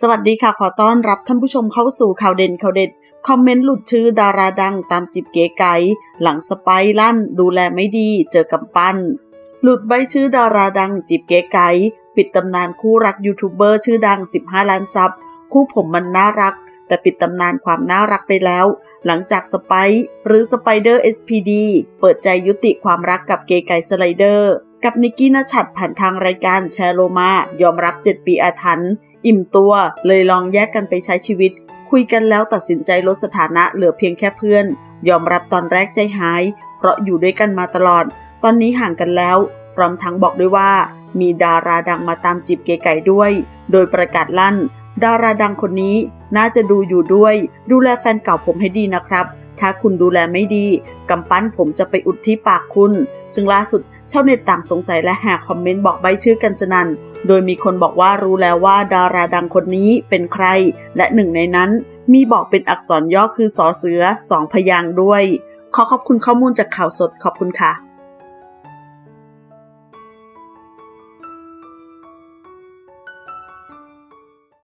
สวัสดีค่ะ ขอต้อนรับท่านผู้ชมเข้าสู่ข่าวเด่นข่าวเด็ด คอมเมนต์หลุดชื่อดาราดังตามจิบเก๋ไก๋หลังสไปร์ลั่น ดูแลไม่ดี เจอกำปั้น หลุดใบชื่อดาราดังจิบเก๋ไก๋ปิดตำนานคู่รักยูทูบเบอร์ชื่อดัง 15 ล้านซับ คู่ผมมันน่ารัก แต่ปิดตำนานความน่ารักไปแล้ว หลังจากสไปร์หรือสไปเดอร์ SPD เปิดใจยุติความรักกับเก๋ไก่สไลเดอร์ กับนิกกี้นชัดผ่านทางรายการแชร์โลมา ยอมรับ 7 ปีอาถรรพ์อิ่มตัว เลยลองแยกกันไปใช้ชีวิต คุยกันแล้วตัดสินใจลดสถานะเหลือเพียงแค่เพื่อน ยอมรับตอนแรกใจหาย เพราะอยู่ด้วยกันมาตลอด ตอนนี้ห่างกันแล้วพร้อมทั้งบอกด้วยว่า มีดาราดังมาตามจีบเก๋ไก่ด้วย โดยประกาศลั่น ดาราดังคนนี้น่าจะดูอยู่ด้วย ดูแลแฟนเก่าผมให้ดีนะครับ ถ้าคุณดูแลไม่ดี กำปั้นผมจะไปอุดที่ปากคุณ ซึ่งล่าสุดชาวเน็ตต่างสงสัยและแห่คอมเมนต์บอกใบชื่อกันสนันโดยมีคนบอกว่ารู้แล้วว่าดาราดังคนนี้เป็นใคร และหนึ่งในนั้น มีบอกเป็นอักษรย่อคือสอเสือสองพยางด้วย ขอขอบคุณข้อมูลจากข่าวสดขอบคุณค่ะ